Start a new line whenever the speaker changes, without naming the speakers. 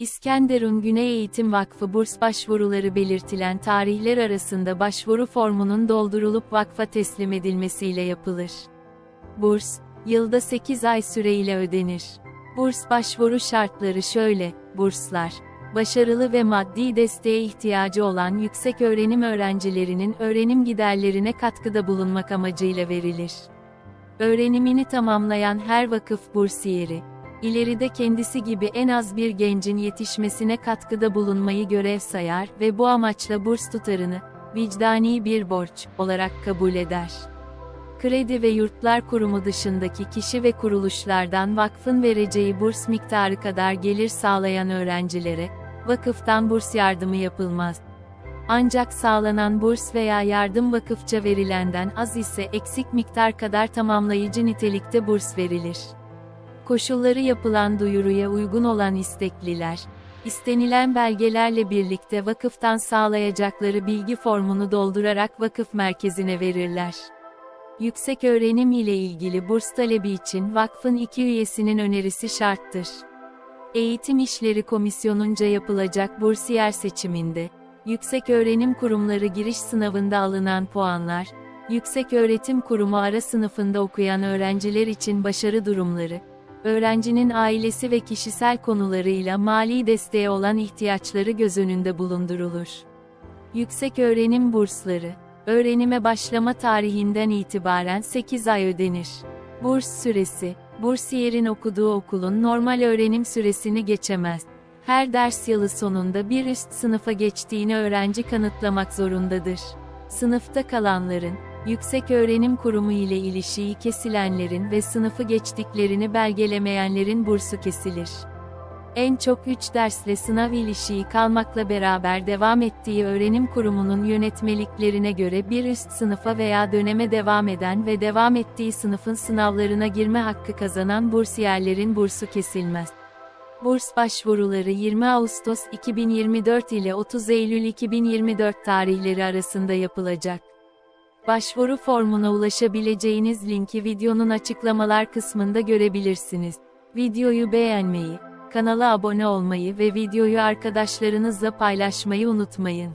İskenderun Güney Eğitim Vakfı burs başvuruları belirtilen tarihler arasında başvuru formunun doldurulup vakfa teslim edilmesiyle yapılır. Burs, yılda 8 ay süreyle ödenir. Burs başvuru şartları şöyle, burslar, başarılı ve maddi desteğe ihtiyacı olan yüksek öğrenim öğrencilerinin öğrenim giderlerine katkıda bulunmak amacıyla verilir. Öğrenimini tamamlayan her vakıf bursiyeri, ileride kendisi gibi en az bir gencin yetişmesine katkıda bulunmayı görev sayar ve bu amaçla burs tutarını, vicdani bir borç, olarak kabul eder. Kredi ve Yurtlar Kurumu dışındaki kişi ve kuruluşlardan vakfın vereceği burs miktarı kadar gelir sağlayan öğrencilere, vakıftan burs yardımı yapılmaz. Ancak sağlanan burs veya yardım vakıfça verilenden az ise eksik miktar kadar tamamlayıcı nitelikte burs verilir. Koşulları yapılan duyuruya uygun olan istekliler, istenilen belgelerle birlikte vakıftan sağlayacakları bilgi formunu doldurarak vakıf merkezine verirler. Yüksek öğrenim ile ilgili burs talebi için vakfın iki üyesinin önerisi şarttır. Eğitim İşleri Komisyonunca yapılacak bursiyer seçiminde, Yüksek Öğrenim Kurumları giriş sınavında alınan puanlar, Yüksek Öğretim Kurumu ara sınıfında okuyan öğrenciler için başarı durumları, öğrencinin ailesi ve kişisel konularıyla mali desteğe olan ihtiyaçları göz önünde bulundurulur. Yüksek öğrenim bursları, öğrenime başlama tarihinden itibaren 8 ay ödenir. Burs süresi, bursiyerin okuduğu okulun normal öğrenim süresini geçemez. Her ders yılı sonunda bir üst sınıfa geçtiğini öğrenci kanıtlamak zorundadır. Sınıfta kalanların, yüksek öğrenim kurumu ile ilişiği kesilenlerin ve sınıfı geçtiklerini belgelemeyenlerin bursu kesilir. En çok 3 dersle sınav ilişiği kalmakla beraber devam ettiği öğrenim kurumunun yönetmeliklerine göre bir üst sınıfa veya döneme devam eden ve devam ettiği sınıfın sınavlarına girme hakkı kazanan bursiyerlerin bursu kesilmez. Burs başvuruları 20 Ağustos 2024 ile 30 Eylül 2024 tarihleri arasında yapılacak. Başvuru formuna ulaşabileceğiniz linki videonun açıklamalar kısmında görebilirsiniz. Videoyu beğenmeyi, kanala abone olmayı ve videoyu arkadaşlarınızla paylaşmayı unutmayın.